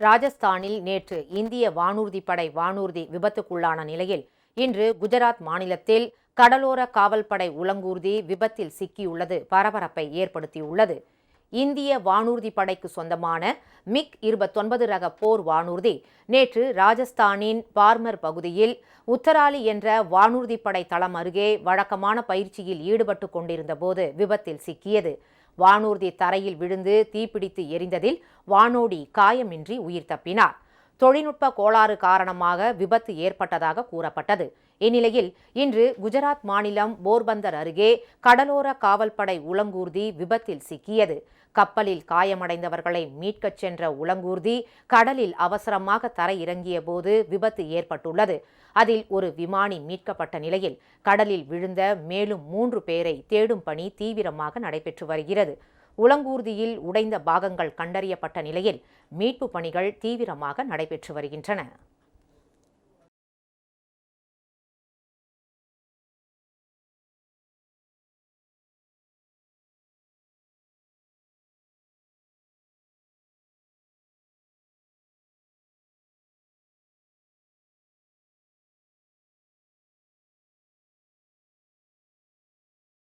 ராஜஸ்தானில் நேற்று இந்திய வானூர்தி படை வானூர்தி விபத்துக்குள்ளான நிலையில் இன்று குஜராத் மாநிலத்தில் கடலோர காவல்படை உலங்கூர்தி விபத்தில் சிக்கியுள்ளது. பரபரப்பை ஏற்படுத்தியுள்ளது. இந்திய வானூர்தி படைக்கு சொந்தமான மிக் இருபத்தொன்பது ரக போர் வானூர்தி நேற்று ராஜஸ்தானின் பார்மர் பகுதியில் உத்தராலி என்ற வானூர்தி படை தளம் அருகே வழக்கமான பயிற்சியில் ஈடுபட்டு கொண்டிருந்த போது விபத்தில் சிக்கியது. வானூர்தி தரையில் விழுந்து தீப்பிடித்து எரிந்ததில் வானோடி காயமின்றி உயிர் தப்பினார். தொழில்நுட்ப கோளாறு காரணமாக விபத்து ஏற்பட்டதாக கூறப்பட்டது. இந்நிலையில் இன்று குஜராத் மாநிலம் போர்பந்தர் அருகே கடலோர காவல்படை உலங்கூர்தி விபத்தில் சிக்கியது. கப்பலில் காயமடைந்தவர்களை மீட்கச் சென்ற உலங்கூர்தி கடலில் அவசரமாக தரையிறங்கிய போது விபத்து ஏற்பட்டுள்ளது. அதில் ஒரு விமானி மீட்கப்பட்ட நிலையில் கடலில் விழுந்த மேலும் மூன்று பேரை தேடும் பணி தீவிரமாக நடைபெற்று வருகிறது. உலங்கூர்தியில் உடைந்த பாகங்கள் கண்டறியப்பட்ட நிலையில் மீட்பு பணிகள் தீவிரமாக நடைபெற்று வருகின்றன.